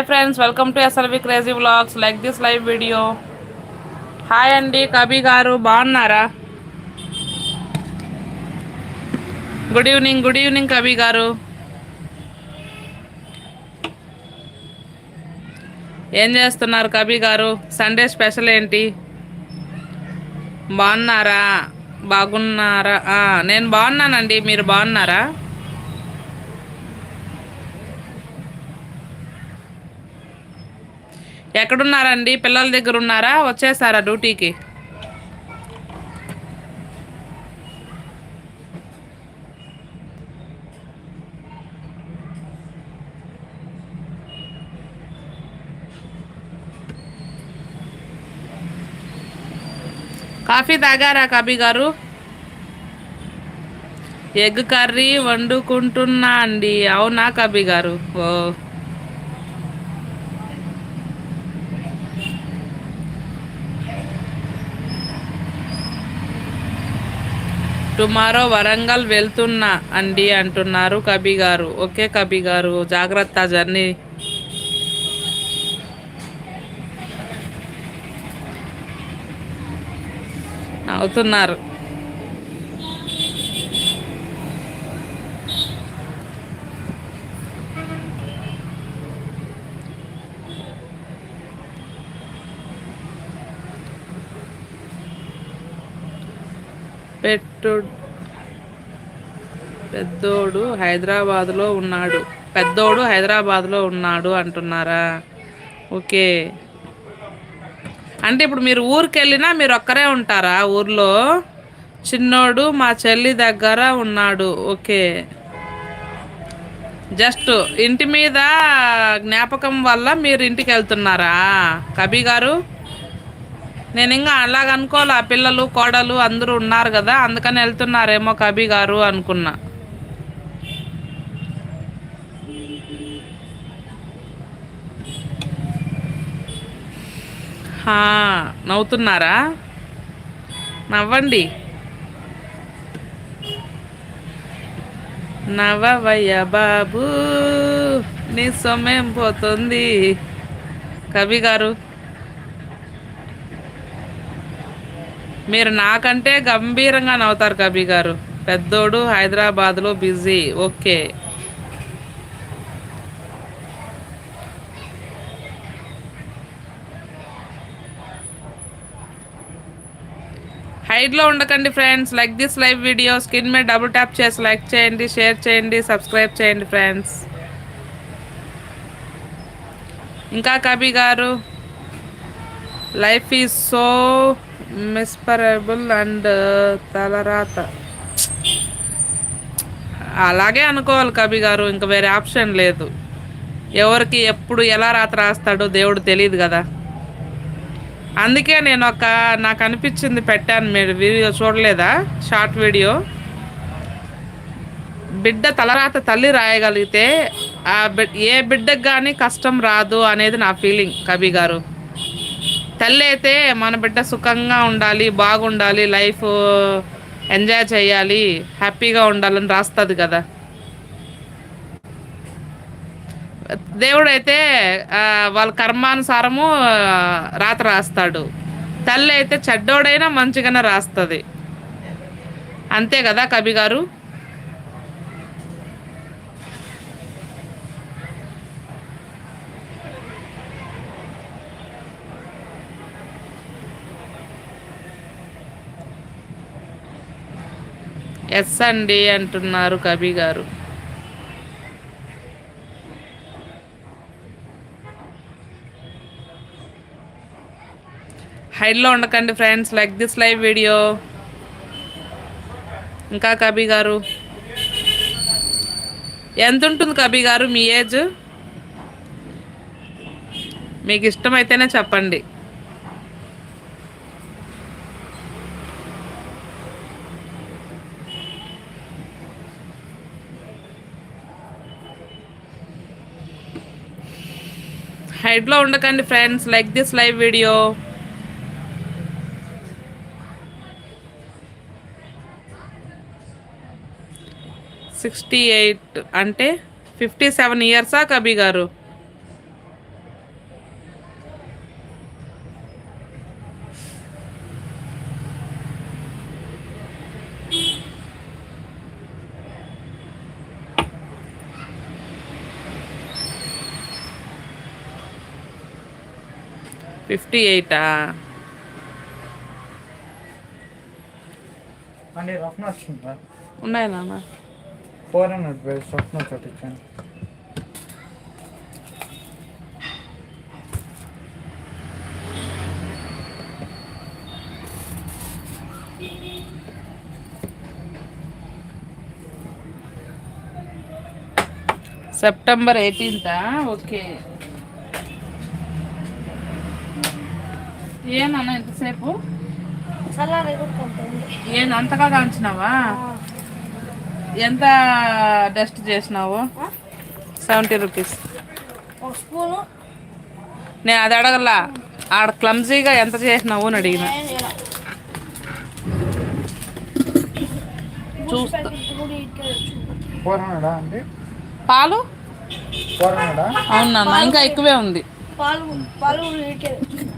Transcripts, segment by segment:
Hi friends welcome to SLV crazy vlogs like this live video hi అండి కబీ గారు బాగున్నారా? Good evening good evening Kabi గారు ఏం చేస్తున్నారు కబీ గారు సండే స్పెషల్ ఏంటి? బాగున్నారా? బాగున్నారా? నేను బాగున్నానండి మీరు బాగున్నారా? ఎక్కడున్నారండి? పిల్లల దగ్గర ఉన్నారా? వచ్చేసారా డ్యూటీకి? కాఫీ తాగారా కబీ గారు? ఎగ్ కర్రీ వండుకుంటున్నా అండి. అవునా కబీ గారు? ఓ. టుమారో వరంగల్ వెళ్తున్నా అండి అంటున్నారు కబీ గారు. ఓకే కబీ గారు జాగ్రత్త జర్నీ. అవుతున్నారు. పెట్టు పెద్దోడు హైదరాబాద్లో ఉన్నాడు. పెద్దోడు హైదరాబాద్లో ఉన్నాడు అంటున్నారా? ఓకే. అంటే ఇప్పుడు మీరు ఊరికి వెళ్ళినా మీరు ఒక్కరే ఉంటారా ఊర్లో? చిన్నోడు మా చెల్లి దగ్గర ఉన్నాడు. ఓకే. జస్ట్ ఇంటి మీద జ్ఞాపకం వల్ల మీరు ఇంటికి వెళ్తున్నారా? కబీ గారు? నేను ఇంకా అలాగ అనుకోవాలి ఆ పిల్లలు కోడలు అందరూ ఉన్నారు కదా అందుకని వెళ్తున్నారేమో కబీ గారు అనుకున్నా. నవ్వుతున్నారా? నవ్వండి. నవ్వయ్య బాబు నీ సొమ్మేం పోతుంది? కవి గారు. మీరు నాకంటే గంభీరంగా నవ్వుతారు కబీ గారు. పెద్దోడు హైదరాబాద్లో బిజీ. ఓకే. హైడ్లో ఉండకండి friends. Like this live video. Screen మీద డబుల్ ట్యాప్ చేసి లైక్ చేయండి షేర్ చేయండి సబ్స్క్రైబ్ చేయండి ఫ్రెండ్స్. ఇంకా కబీ గారు life is so miserable and తలరాత. అలాగే అనుకోవాలి కవి గారు ఇంకా వేరే ఆప్షన్ లేదు. ఎవరికి ఎప్పుడు ఎలా రాత రాస్తాడో దేవుడు తెలియదు కదా. అందుకే నేను ఒక నాకు అనిపించింది పెట్టాను మీరు వీడియో చూడలేదా? Short video. బిడ్డ తలరాత తల్లి రాయగలిగితే ఆ బిడ్ ఏ బిడ్డకు కానీ కష్టం రాదు అనేది నా ఫీలింగ్ కవి గారు. తల్లి అయితే మన బిడ్డ సుఖంగా ఉండాలి బాగుండాలి లైఫ్ ఎంజాయ్ చేయాలి హ్యాపీగా ఉండాలని రాస్తుంది కదా. దేవుడైతే వాళ్ళ కర్మానుసారము రాత రాస్తాడు. తల్లి అయితే చెడ్డోడైనా మంచిగానే రాస్తుంది. అంతే కదా కవి గారు ఎస్ అండి అంటున్నారు కవి గారు. హైడ్లో ఉండకండి friends like this live video ఇంకా కబీ గారు? ఎంత ఉంటుంది కబీ గారు మీ ఏజ్ మీకు ఇష్టమైతేనే చెప్పండి. హైడ్లో ఉండకండి friends. Like this live video. Sixty eight అంటే ఫిఫ్టీ సెవెన్ ఇయర్సా కబీ గారు? ఫిఫ్టీ ఎయిటా? ఉన్నాయి నాన్న? Four hundred base rough notes ఒకటి ఇచ్చాను. సెప్టెంబర్ ఎయిటీన్తా? ఓకే. ఏనన్నా ఎంతసేపు ఏం అంతగా కాంచినావా ఎంత డస్ట్ చేసినావు? Seventy rupees. నేను అది అడగలా. ఆడ క్లమ్జీగా ఎంత చేసినావు అని అడిగిన. చూస్తా. పాలు? అవునన్నా ఇంకా ఎక్కువే ఉంది. పాలు పాలు కూడా ఇటుకే తెచ్చుకో. ఇది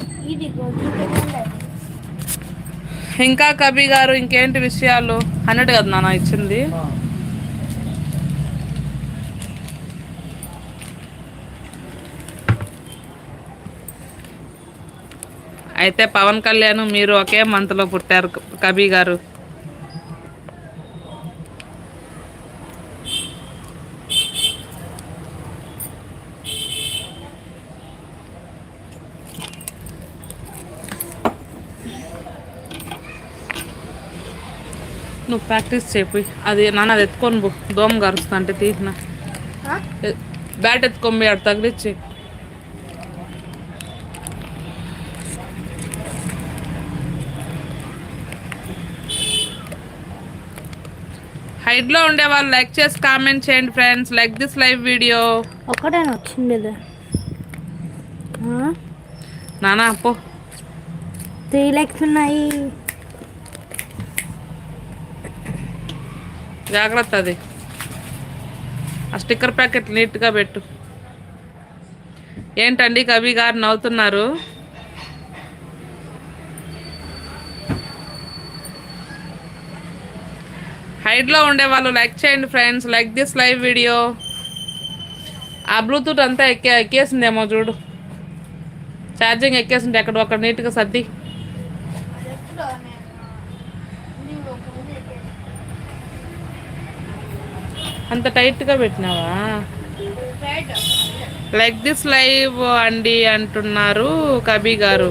ఇటుకే ఇంకా కబీ గారు ఇంకేంటి విషయాలు? అన్నట్టు కదా నాన్న ఇచ్చింది. అయితే పవన్ కళ్యాణ్ మీరు ఒకే మంత్లో పుట్టారు కబీ గారు. నువ్వు ప్రాక్టీస్ చేయి అది నాన్న అది ఎత్తుకొని పో. దోమ గరుస్తా అంటే తీసిన. బ్యాట్ ఎత్తుకొని పోయి ఆడ తగిలిచ్చి. హైడ్లో ఉండే వాళ్ళు లైక్ చేసి కామెంట్ చేయండి friends. Like this live video. ఒక్కటేనా వచ్చింది నానా పో. త్రీ లెగ్స్ ఉన్నాయి. జాగ్రత్త అది. ఆ స్టిక్కర్ ప్యాకెట్ నీట్గా పెట్టు. ఏంటండి కవి గారు నవ్వుతున్నారు? హైడ్లో ఉండే వాళ్ళు లైక్ చేయండి friends like this live video. ఆ బ్లూటూత్ అంతా ఎక్కే ఎక్కేసిందేమో చూడు. ఛార్జింగ్ ఎక్కేసింది ఎక్కడ ఒక నీట్గా సర్ది. అంత టైట్గా పెట్టినావా? లైక్ దిస్ లైవ్ అండి అంటున్నారు కబీ గారు.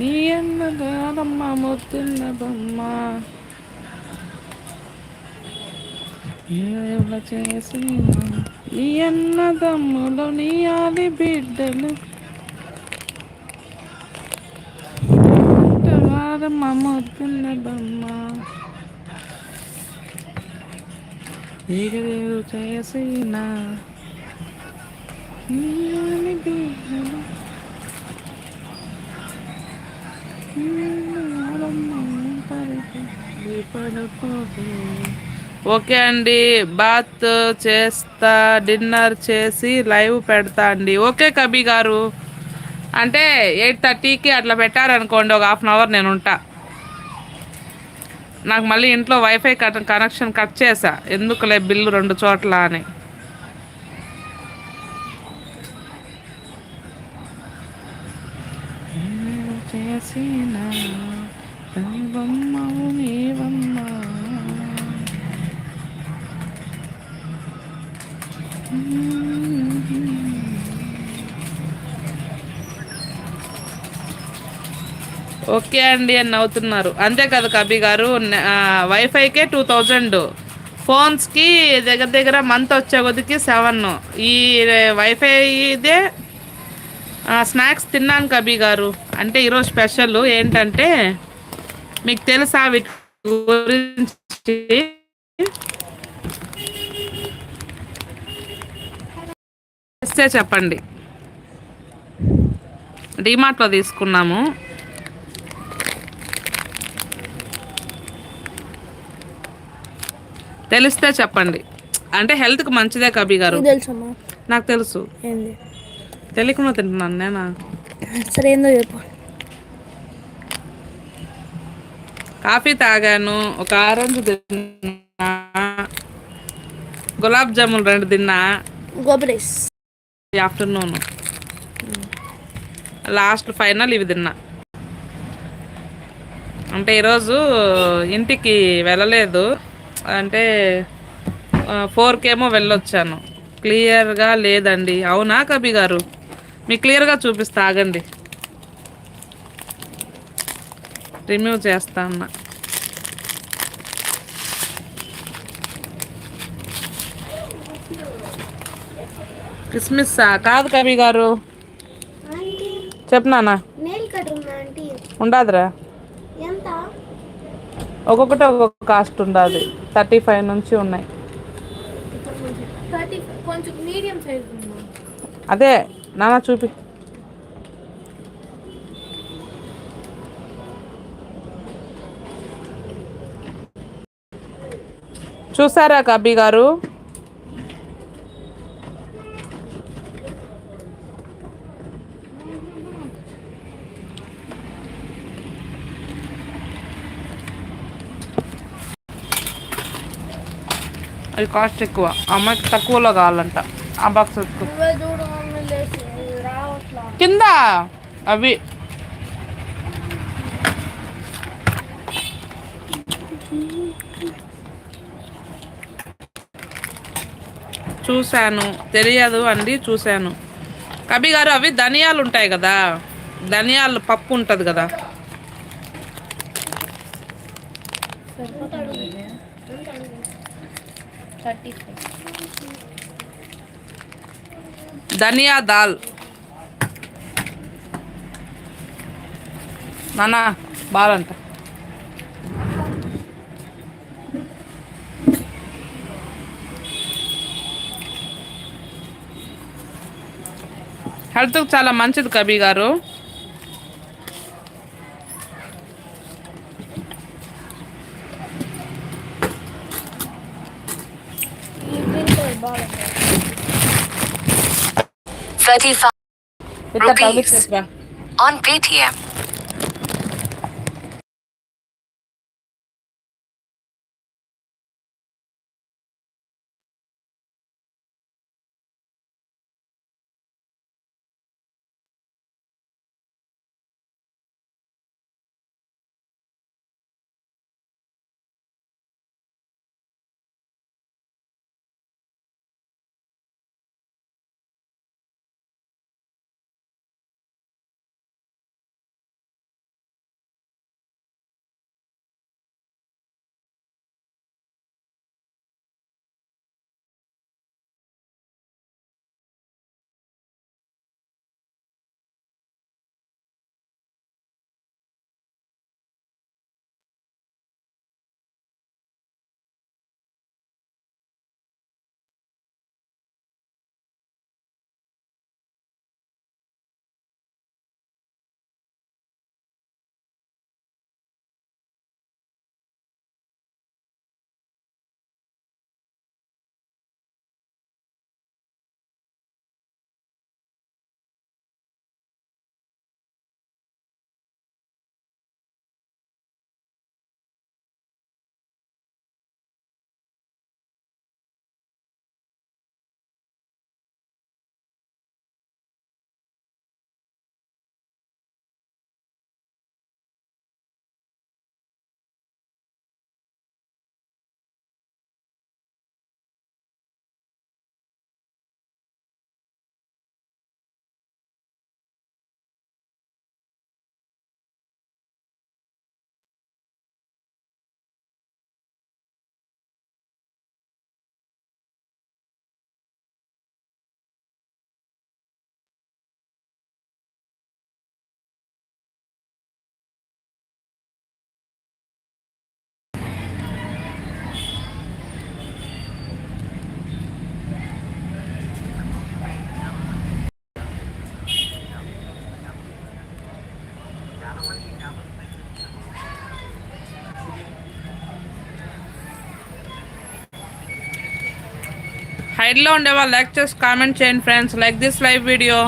రవినా. ఏదో చేసేనా. నమ్మకమ్మలో నీ ఎన్నదారమ్మ ముద్దున్న బొమ్మ ఎవరు చేసిన నీ అన్నదమ్ములో నీ ఆది బిడ్డలు వారమ్మ ముద్దున్న బొమ్మ నీకు చేసిన నీ ఆది బిడ్డలు ఓకే అండి బాత్ చేస్తా డిన్నర్ చేసి లైవ్ పెడతా అండి. ఓకే కబీ గారు. అంటే ఎయిట్ థర్టీకి అట్లా పెట్టారనుకోండి ఒక హాఫ్ అన్ అవర్ నేను ఉంటా. నాకు మళ్ళీ ఇంట్లో వైఫై కనెక్షన్ కట్ చేసా. ఎందుకులే బిల్లు రెండు చోట్ల అని. చేసిన ఓకే అండి అని నవ్వుతున్నారు. అంతే కదా కబీ గారు వైఫైకే టూ థౌజండ్ ఫోన్స్కి దగ్గర దగ్గర మంత్ వచ్చే కొద్దికి సెవెన్ ఈ వైఫై ఇదే స్నాక్స్ తిన్నాను కబీ గారు. అంటే ఈరోజు స్పెషల్ ఏంటంటే మీకు తెలుసా వీటి గురించి? తెలిస్తే చెప్పండి. డిమార్ట్లో తీసుకున్నాము. తెలిస్తే చెప్పండి. అంటే హెల్త్కి మంచిదే కబీ గారు. నీకు తెలుసు. తెలియకుండా తింటున్నాను నేనా? సరే ఏందో చెప్పు. కాఫీ తాగాను ఒక ఆరెంజ్ తిన్నా గులాబ్ జామున్ రెండు తిన్నా. గోబరేస్ ఆఫ్టర్నూన్. లాస్ట్ ఫైనల్ ఇవి తిన్నా. అంటే ఈరోజు ఇంటికి వెళ్ళలేదు. అంటే ఫోర్కేమో వెళ్ళొచ్చాను. క్లియర్గా లేదండి. అవునా కబి గారు? మీకు క్లియర్గా చూపిస్తా ఆగండి. రిమూవ్ చేస్తా అన్న కిస్మిస్సా కాదు కవి గారు. ఆంటీ. ఉండదురా. ఒక్కొక్కటి ఒక్కొక్క కాస్ట్ ఉండదు. థర్టీ ఫైవ్ నుంచి ఉన్నాయి. అదే నాన్న చూపి. చూసారా కబ్బి గారు? అది కాస్ట్ ఎక్కువ. అమ్మాయికి తక్కువలో కావాలంట. ఆ బాక్స్ కింద అవి చూశాను. తెలియదు అండి చూశాను. కబి గారు అవి ధనియాలు ఉంటాయి కదా. ధనియాలు పప్పు ఉంటుంది కదా. ధనియా దాల్. నానా బాలంట హెల్త్కి చాలా మంచిది కబీ గారు బాగుంది 35 ఇట్లా Rupees. తగిలించేసిరా. on Paytm. సైడ్లో ఉండే వాళ్ళు లైక్ చేసి కామెంట్ చేయండి friends like this live video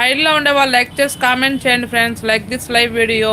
హైడ్లో ఉండే వాళ్ళు లైక్ చేసి కామెంట్ చేయండి friends. Like this live video.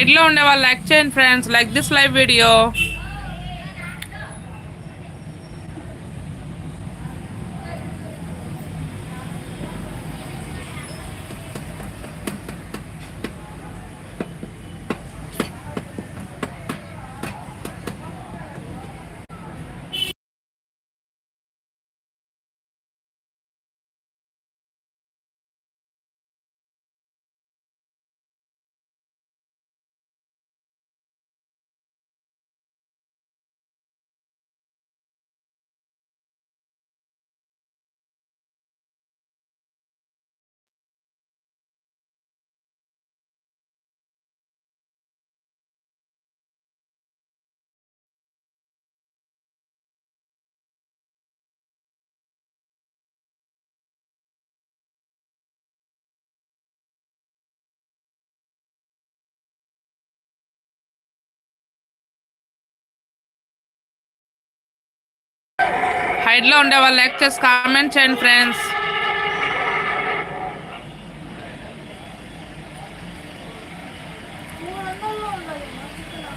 హైడ్లో ఉండే వాళ్ళు లైక్ చేయండి friends like this live video హైడ్లో ఉండే వాళ్ళు లైక్ చేసి కామెంట్ చేయండి ఫ్రెండ్స్ మూడు వందల్లో ఉన్నది మా chicken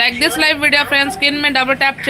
like this live video friends like this live video friends screen మీద డబుల్ ట్యాప్